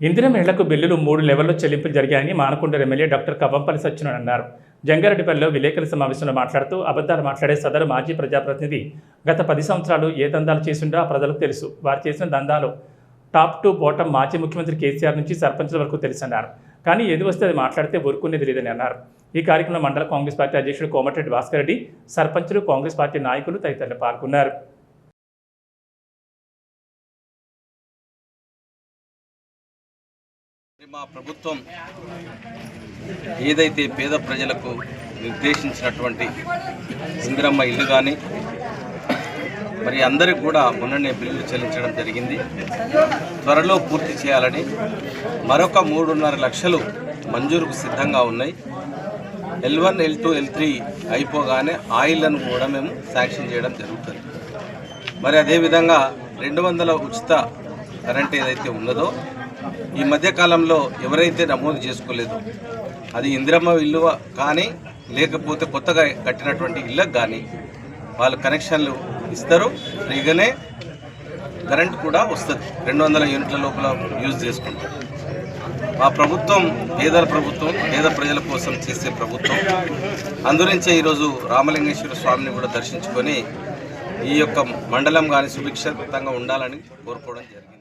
ఇందిరా మహిళలకు బిల్లులు మూడు లెవెల్లో చెల్లింపులు జరిగాయని మానకొండ ఎమ్మెల్యే డాక్టర్ కవ్వంపల్లి సత్యనారాయణ అన్నారు. జంగారెడ్డిపల్లిలో విలేకరుల సమావేశంలో మాట్లాడుతూ అబద్దాలు మాట్లాడే సదరు మాజీ ప్రజాప్రతినిధి గత పది సంవత్సరాలు ఏ దందాలు చేసిండో ఆ ప్రజలకు తెలుసు. వారు చేసిన దందాలు టాప్ టు బాటం మాజీ ముఖ్యమంత్రి కేసీఆర్ నుంచి సర్పంచుల వరకు తెలుసన్నారు. కానీ ఏది వస్తే అది మాట్లాడితే ఊరుకునేది లేదని అన్నారు. ఈ కార్యక్రమంలో మండల కాంగ్రెస్ పార్టీ అధ్యక్షుడు కోమటిరెడ్డి భాస్కర్ రెడ్డి సర్పంచులు కాంగ్రెస్ పార్టీ నాయకులు తదితరులు పాల్గొన్నారు. మా ప్రభుత్వం ఏదైతే పేద ప్రజలకు నిర్దేశించినటువంటి ఇందిరమ్మ ఇల్లు కానీ మరి అందరికి కూడా మొన్ననే బిల్లులు చెల్లించడం జరిగింది. త్వరలో పూర్తి చేయాలని మరొక మూడున్నర లక్షలు మంజూరుకు సిద్ధంగా ఉన్నాయి. L one L two L three అయిపోగానే ఆయిల్లను కూడా మేము శాంక్షన్ చేయడం జరుగుతుంది. మరి అదేవిధంగా రెండు వందల ఉచిత కరెంట్ ఏదైతే ఉన్నదో ఈ మధ్యకాలంలో ఎవరైతే నమోదు చేసుకోలేదు అది ఇందిరమ్మ ఇల్లు కానీ లేకపోతే కొత్తగా కట్టినటువంటి ఇళ్ళకు కానీ వాళ్ళు కనెక్షన్లు ఇస్తారు. ఫ్రీగానే కరెంట్ కూడా వస్తుంది. రెండు వందల యూనిట్ల లోపల యూజ్ చేసుకుంటారు. మా ప్రభుత్వం పేదల ప్రభుత్వం పేద ప్రజల కోసం చేసే ప్రభుత్వం అందునుంచే ఈరోజు రామలింగేశ్వర స్వామిని కూడా దర్శించుకొని ఈ యొక్క మండలం కానీ సుభిక్షితంగా ఉండాలని కోరుకోవడం జరిగింది.